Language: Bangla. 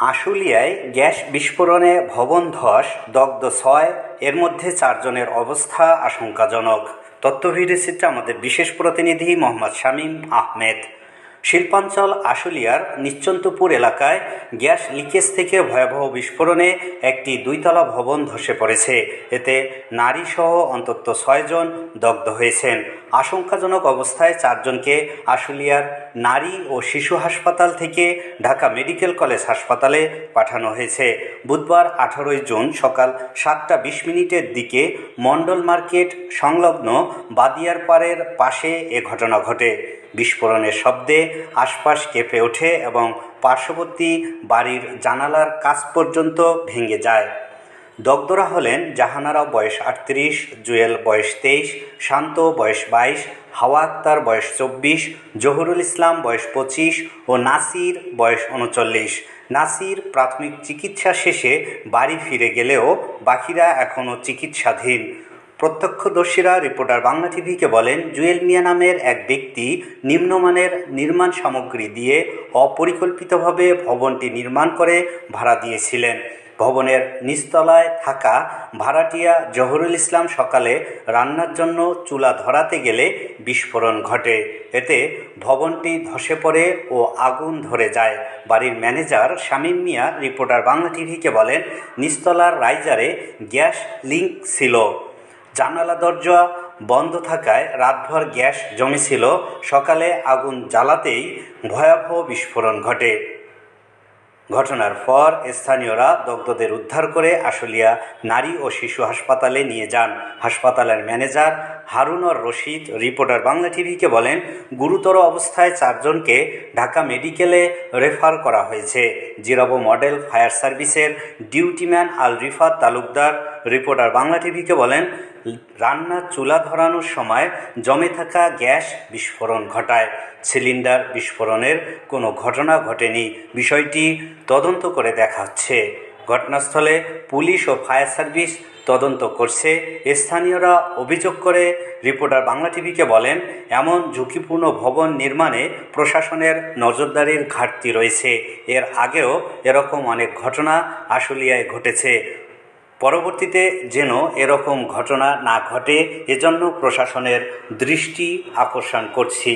আশুলিয়ায় গ্যাস বিস্ফোরণে ভবন ধস, দগ্ধ ছয়, এর মধ্যে চারজনের অবস্থা আশঙ্কাজনক। তথ্যভিডিও চিত্রে আমাদের বিশেষ প্রতিনিধি মোহাম্মদ শামীম আহমেদ। শিল্পাঞ্চল আশুলিয়ার নিশ্চন্তপুর এলাকায় গ্যাস লিকেজ থেকে ভয়াবহ বিস্ফোরণে একটি দুইতলা ভবন ধসে পড়েছে। এতে নারীসহ অন্তত ছয়জন দগ্ধ হয়েছেন। আশঙ্কাজনক অবস্থায় চারজনকে আশুলিয়ার নারী ও শিশু হাসপাতাল থেকে ঢাকা মেডিকেল কলেজ হাসপাতালে পাঠানো হয়েছে। বুধবার আঠারোই জুন সকাল সাতটা বিশ মিনিটের দিকে মণ্ডল মার্কেট সংলগ্ন বাদিয়ারপাড়ের পাশে এ ঘটনা ঘটে। বিস্ফোরণের শব্দে আশপাশ কেঁপে ওঠে এবং পার্শ্ববর্তী বাড়ির জানালার কাছ পর্যন্ত ভেঙে যায়। দগ্ধরা হলেন জাহানারা বয়স আটত্রিশ, জুয়েল বয়স তেইশ, শান্ত বয়স বাইশ হাওয়া আক্তার বয়স চব্বিশ, জহুরুল ইসলাম বয়স পঁচিশ ও নাসির বয়স উনচল্লিশ। নাসির প্রাথমিক চিকিৎসা শেষে বাড়ি ফিরে গেলেও বাকিরা এখনও চিকিৎসাধীন। প্রত্যক্ষদর্শীরা রিপোর্টার বাংলা টিভিকে বলেন, জুয়েল মিয়া নামের এক ব্যক্তি নিম্নমানের নির্মাণ সামগ্রী দিয়ে অপরিকল্পিতভাবে ভবনটি নির্মাণ করে ভাড়া দিয়েছিলেন। ভবনের নিচতলায় থাকা ভাড়াটিয়া জহুরুল ইসলাম সকালে রান্নার জন্য চুলা ধরাতে গেলে বিস্ফোরণ ঘটে। এতে ভবনটি ধসে পড়ে ও আগুন ধরে যায়। বাড়ির ম্যানেজার শামীম মিয়া রিপোর্টার বাংলা টিভিকে বলেন, নিচতলার রাইজারে গ্যাস লিঙ্ক ছিল। জানালা দরজা বন্ধ থাকায় রাতভর গ্যাস জমেছিল। সকালে আগুন জ্বালাতেই ভয়াবহ বিস্ফোরণ ঘটে। ঘটনার পর স্থানীয়রা দগ্ধদের উদ্ধার করে আশুলিয়া নারী ও শিশু হাসপাতালে নিয়ে যান। হাসপাতালের ম্যানেজার হারুনর রশিদ, রিপোর্টার বাংলা টিভিকে বলেন, গুরুতর অবস্থায় চারজনকে ঢাকা মেডিকেলে রেফার করা হয়েছে। জিরাবো মডেল, ফায়ার সার্ভিসের duty man Al Rifat Talukdar, reporter Bangla টিভিকে বলেন রান্নার চুলা ধরানোর সময় জমে থাকা গ্যাস বিস্ফোরণ ঘটায়। সিলিন্ডার বিস্ফোরণের কোনো ঘটনা ঘটেনি। বিষয়টি তদন্ত করে দেখা হচ্ছে। ঘটনাস্থলে পুলিশ ও ফায়ার সার্ভিস তদন্ত করছে। স্থানীয়রা অভিযোগ করে, রিপোর্টার বাংলা টিভিকে বলেন, এমন ঝুঁকিপূর্ণ ভবন নির্মাণে প্রশাসনের নজরদারির ঘাটতি রয়েছে। এর আগেও এরকম অনেক ঘটনা আশুলিয়ায় ঘটেছে। পরবর্তীতে যেন এরকম ঘটনা না ঘটে, এজন্য প্রশাসনের দৃষ্টি আকর্ষণ করছি।